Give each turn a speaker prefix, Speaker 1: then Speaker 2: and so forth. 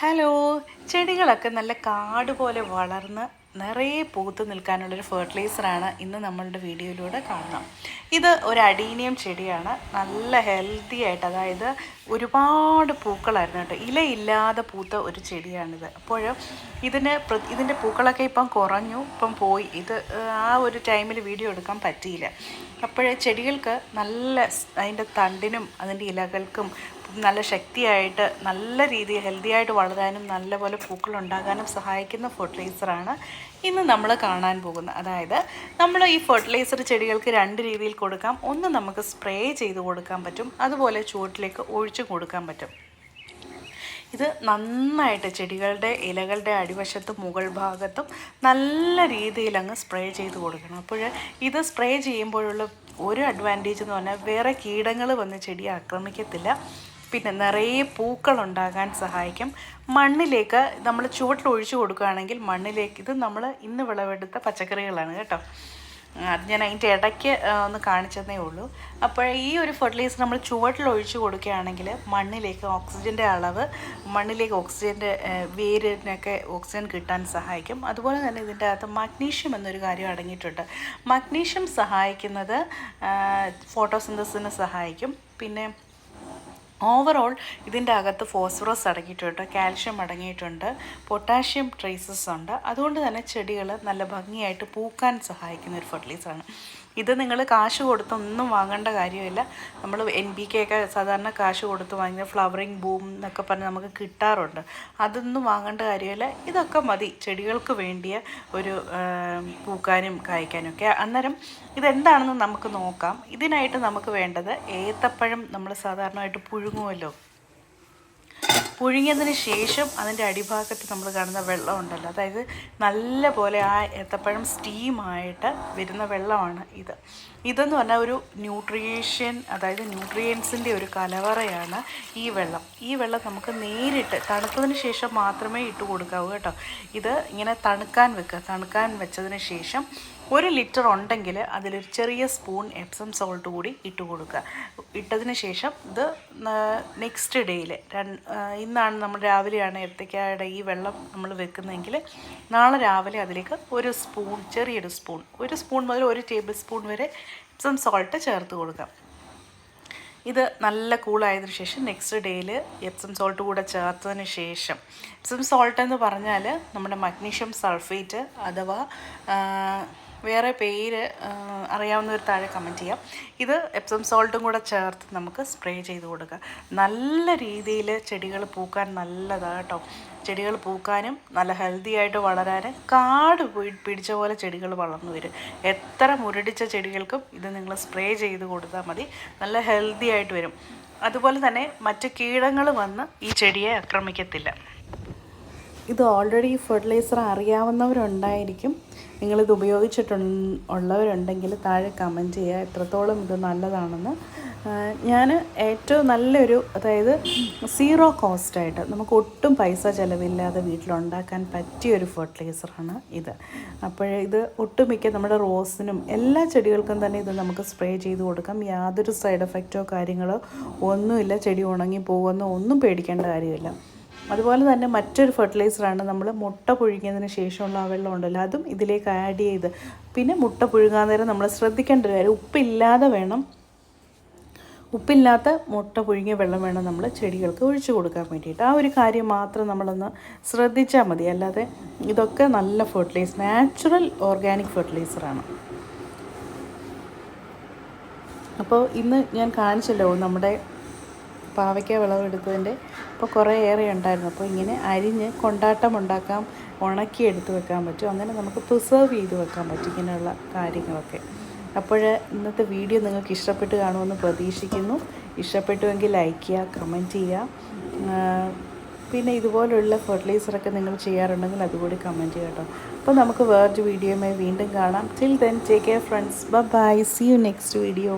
Speaker 1: Hello. ചെടികളൊക്കെ നല്ല കാട് പോലെ വളർന്ന് നിറയെ പൂത്ത് നിൽക്കാനുള്ളൊരു ഫെർട്ടിലൈസറാണ് ഇന്ന് നമ്മളുടെ വീഡിയോയിലൂടെ കാണണം ഇത് ഒരു അടീനിയം ചെടിയാണ്. നല്ല ഹെൽത്തി ആയിട്ട് അതായത് ഒരുപാട് പൂക്കളായിരുന്നു കേട്ടോ. ഇലയില്ലാതെ പൂത്ത ഒരു ചെടിയാണിത്. അപ്പോൾ ഇതിന് ഇതിന്റെ പൂക്കളൊക്കെ ഇപ്പം കുറഞ്ഞു. ഇപ്പം പോയി. ഇത് ആ ഒരു ടൈമിൽ വീഡിയോ എടുക്കാൻ പറ്റിയില്ല. അപ്പോഴേ ചെടികൾക്ക് നല്ല അതിന്റെ തണ്ടിനും അതിന്റെ ഇലകൾക്കും നല്ല ശക്തിയായിട്ട് നല്ല രീതിയിൽ ഹെൽത്തി ആയിട്ട് വളരാനും നല്ലപോലെ പൂക്കൾ ഉണ്ടാകാനും സഹായിക്കുന്ന ഫെർട്ടിലൈസറാണ് ഇന്ന് നമ്മൾ കാണാൻ പോകുന്നത്. അതായത് നമ്മൾ ഈ ഫെർട്ടിലൈസർ ചെടികൾക്ക് രണ്ട് രീതിയിൽ കൊടുക്കാം. ഒന്ന് നമുക്ക് സ്പ്രേ ചെയ്ത് കൊടുക്കാൻ പറ്റും. അതുപോലെ ചുവട്ടിലേക്ക് ഒഴിച്ചു കൊടുക്കാൻ പറ്റും. ഇത് നന്നായിട്ട് ചെടികളുടെ ഇലകളുടെ അടിവശത്തും മുകൾ ഭാഗത്തും നല്ല രീതിയിൽ അങ്ങ് സ്പ്രേ ചെയ്ത് കൊടുക്കണം. അപ്പോൾ ഇത് സ്പ്രേ ചെയ്യുമ്പോഴുള്ള ഒരു അഡ്വാന്റേജ് എന്ന് പറഞ്ഞാൽ വേറെ കീടങ്ങൾ വന്ന് ചെടി ആക്രമിക്കത്തില്ല. പിന്നെ നിറയെ പൂക്കൾ ഉണ്ടാകാൻ സഹായിക്കും. മണ്ണിലേക്ക് നമ്മൾ ചുവട്ടിൽ ഒഴിച്ചു കൊടുക്കുകയാണെങ്കിൽ മണ്ണിലേക്ക് ഇത് നമ്മൾ ഇന്ന് വിളവെടുത്ത പച്ചക്കറികളാണ് കേട്ടോ. അത് ഞാൻ അതിന്റെ ഇടയ്ക്ക് ഒന്ന് കാണിച്ചതേ ഉള്ളൂ. അപ്പോൾ ഈ ഒരു ഫെർട്ടിലൈസർ നമ്മൾ ചുവട്ടിൽ ഒഴിച്ചു കൊടുക്കുകയാണെങ്കിൽ മണ്ണിലേക്ക് ഓക്സിജന്റെ അളവ് മണ്ണിലേക്ക് ഓക്സിജന്റെ വേരിനൊക്കെ ഓക്സിജൻ കിട്ടാൻ സഹായിക്കും. അതുപോലെ തന്നെ ഇതിന്റെ അകത്ത് മഗ്നീഷ്യം എന്നൊരു കാര്യം അടങ്ങിയിട്ടുണ്ട്. മഗ്നീഷ്യം സഹായിക്കുന്നത് ഫോട്ടോസിന്തസിനെ സഹായിക്കും. പിന്നെ ഓവറോൾ ഇതിന്റെ അകത്ത് ഫോസ്ഫറസ് അടങ്ങിയിട്ടുണ്ട് കാൽഷ്യം അടങ്ങിയിട്ടുണ്ട് പൊട്ടാഷ്യം ട്രേസസ് ഉണ്ട്. അതുകൊണ്ട് തന്നെ ചെടികൾ നല്ല ഭംഗിയായിട്ട് പൂക്കാൻ സഹായിക്കുന്ന ഒരു ഫെർട്ടിലൈസറാണ് ഇത് നിങ്ങൾ കാശ് കൊടുത്തൊന്നും വാങ്ങേണ്ട കാര്യമില്ല. നമ്മൾ എൻ ബി കെ ഒക്കെ സാധാരണ കാശ് കൊടുത്ത് വാങ്ങിയ ഫ്ലവറിങ് ബൂം എന്നൊക്കെ പറഞ്ഞ് നമുക്ക് കിട്ടാറുണ്ട്. അതൊന്നും വാങ്ങേണ്ട കാര്യമില്ല. ഇതൊക്കെ മതി. ചെടികൾക്ക് വേണ്ടിയ ഒരു പൂക്കാനും കായ്ക്കാനും ഒക്കെ. അന്നേരം ഇതെന്താണെന്ന് നമുക്ക് നോക്കാം. ഇതിനായിട്ട് നമുക്ക് വേണ്ടത് ഏത്തപ്പഴം നമ്മൾ സാധാരണയായിട്ട് പുഴുങ്ങുമല്ലോ പുഴുങ്ങിയതിന് ശേഷം അതിന്റെ അടിഭാഗത്ത് നമ്മൾ കാണുന്ന വെള്ളം ഉണ്ടല്ലോ അതായത് നല്ല പോലെ ആ ഏത്തപ്പഴം സ്റ്റീമായിട്ട് വരുന്ന വെള്ളമാണ് ഇത്. ഇതെന്ന് പറഞ്ഞാൽ ഒരു ന്യൂട്രീഷ്യൻ അതായത് ന്യൂട്രിയൻസിന്റെ ഒരു കലവറയാണ് ഈ വെള്ളം. ഈ വെള്ളം നമുക്ക് നേരിട്ട് തണുത്തതിന് ശേഷം മാത്രമേ ഇട്ട് കൊടുക്കാവൂ കേട്ടോ. ഇത് ഇങ്ങനെ തണുക്കാൻ വെക്കുക. തണുക്കാൻ വെച്ചതിന് ശേഷം ഒരു ലിറ്റർ ഉണ്ടെങ്കിൽ അതിലൊരു ചെറിയ സ്പൂൺ എപ്സം സോൾട്ട് കൂടി ഇട്ട് കൊടുക്കുക. ഇട്ടതിന് ശേഷം ഇത് നെക്സ്റ്റ് ഡേയിൽ ഇന്നാണ് നമ്മൾ രാവിലെയാണ് ഏത്തക്കായുടെ ഈ വെള്ളം നമ്മൾ വെക്കുന്നതെങ്കിൽ നാളെ രാവിലെ അതിലേക്ക് ഒരു സ്പൂൺ ചെറിയൊരു സ്പൂൺ ഒരു സ്പൂൺ മുതൽ ഒരു ടേബിൾ സ്പൂൺ വരെ എപ്സം സോൾട്ട് ചേർത്ത് കൊടുക്കാം. ഇത് നല്ല കൂളായതിനു ശേഷം നെക്സ്റ്റ് ഡേയിൽ എപ്സം സോൾട്ട് കൂടെ ചേർത്തതിന് ശേഷം. എപ്സം സോൾട്ട് എന്ന് പറഞ്ഞാൽ നമ്മുടെ മഗ്നീഷ്യം സൾഫേറ്റ് അഥവാ വേറെ പേര് അറിയാവുന്നവർ താഴെ കമന്റ് ചെയ്യാം. ഇത് എപ്സം സോൾട്ടും കൂടെ ചേർത്ത് നമുക്ക് സ്പ്രേ ചെയ്ത് കൊടുക്കുക നല്ല രീതിയിൽ ചെടികൾ പൂക്കാൻ നല്ലതാണ് കേട്ടോ ചെടികൾ പൂക്കാനും നല്ല ഹെൽത്തി ആയിട്ട് വളരാനും കാട് പിടിച്ച പോലെ ചെടികൾ വളർന്നു വരും. എത്ര മുരടിച്ച ചെടികൾക്കും ഇത് നിങ്ങൾ സ്പ്രേ ചെയ്ത് കൊടുത്താൽ മതി. നല്ല ഹെൽത്തി ആയിട്ട് വരും. അതുപോലെ തന്നെ മറ്റ് കീടങ്ങൾ വന്ന് ഈ ചെടിയെ ആക്രമിക്കത്തില്ല. ഇത് ഓൾറെഡി ഫെർട്ടിലൈസർ അറിയാവുന്നവരുണ്ടായിരിക്കും. നിങ്ങളിത് ഉപയോഗിച്ചിട്ടു ഉള്ളവരുണ്ടെങ്കിൽ താഴെ കമന്റ് ചെയ്യുക. എത്രത്തോളം ഇത് നല്ലതാണെന്ന്. ഞാൻ ഏറ്റവും നല്ലൊരു അതായത് സീറോ കോസ്റ്റായിട്ട് നമുക്ക് ഒട്ടും പൈസ ചിലവില്ലാതെ വീട്ടിലുണ്ടാക്കാൻ പറ്റിയ ഒരു ഫെർട്ടിലൈസറാണ് ഇത്. അപ്പോൾ ഇത് ഒട്ടുമിക്ക നമ്മുടെ റോസിനും എല്ലാ ചെടികൾക്കും തന്നെ ഇത് നമുക്ക് സ്പ്രേ ചെയ്ത് കൊടുക്കാം. യാതൊരു സൈഡ് എഫക്റ്റോ കാര്യങ്ങളോ ഒന്നുമില്ല. ചെടി ഉണങ്ങി പോകുമെന്നോ ഒന്നും പേടിക്കേണ്ട കാര്യമില്ല. അതുപോലെ തന്നെ മറ്റൊരു ഫെർട്ടിലൈസറാണ് നമ്മൾ മുട്ട പുഴുങ്ങിയതിന് ശേഷമുള്ള ആ വെള്ളം ഉണ്ടല്ലോ അതും ഇതിലേക്ക് ആഡ് ചെയ്ത്. പിന്നെ മുട്ട പുഴുങ്ങാൻ നേരം നമ്മൾ ശ്രദ്ധിക്കേണ്ട ഒരു കാര്യം ഉപ്പില്ലാതെ വേണം. ഉപ്പില്ലാത്ത മുട്ട പുഴുങ്ങിയ വെള്ളം വേണം നമ്മൾ ചെടികൾക്ക് ഒഴിച്ചു കൊടുക്കാൻ വേണ്ടിയിട്ട്. ആ ഒരു കാര്യം മാത്രം നമ്മളൊന്ന് ശ്രദ്ധിച്ചാൽ മതി. അല്ലാതെ ഇതൊക്കെ നല്ല ഫെർട്ടിലൈസർ നാച്ചുറൽ ഓർഗാനിക് ഫെർട്ടിലൈസറാണ് അപ്പോൾ ഇന്ന് ഞാൻ കാണിച്ചല്ലോ നമ്മുടെ പാവയ്ക്ക വിളവെടുത്തതിന്റെ ഇപ്പോൾ കുറേ ഏറെ ഉണ്ടായിരുന്നു. അപ്പോൾ ഇങ്ങനെ അരിഞ്ഞ് കൊണ്ടാട്ടം ഉണ്ടാക്കാം ഉണക്കി എടുത്ത് വെക്കാൻ പറ്റും. അങ്ങനെ നമുക്ക് പ്രിസർവ് ചെയ്ത് വെക്കാൻ പറ്റും ഇങ്ങനെയുള്ള കാര്യങ്ങളൊക്കെ. അപ്പോൾ ഇന്നത്തെ വീഡിയോ നിങ്ങൾക്ക് ഇഷ്ടപ്പെട്ട് കാണുമെന്ന് പ്രതീക്ഷിക്കുന്നു. ഇഷ്ടപ്പെട്ടുവെങ്കിൽ ലൈക്ക് ചെയ്യുക കമന്റ് ചെയ്യുക. പിന്നെ ഇതുപോലുള്ള ഫെർട്ടിലൈസറൊക്കെ നിങ്ങൾ ചെയ്യാറുണ്ടെങ്കിൽ അതുകൂടി കമന്റ് ചെയ്യുക കേട്ടോ. അപ്പോൾ നമുക്ക് വേറൊരു വീഡിയോയുമായി വീണ്ടും കാണാം. Till then take care friends bye see you next video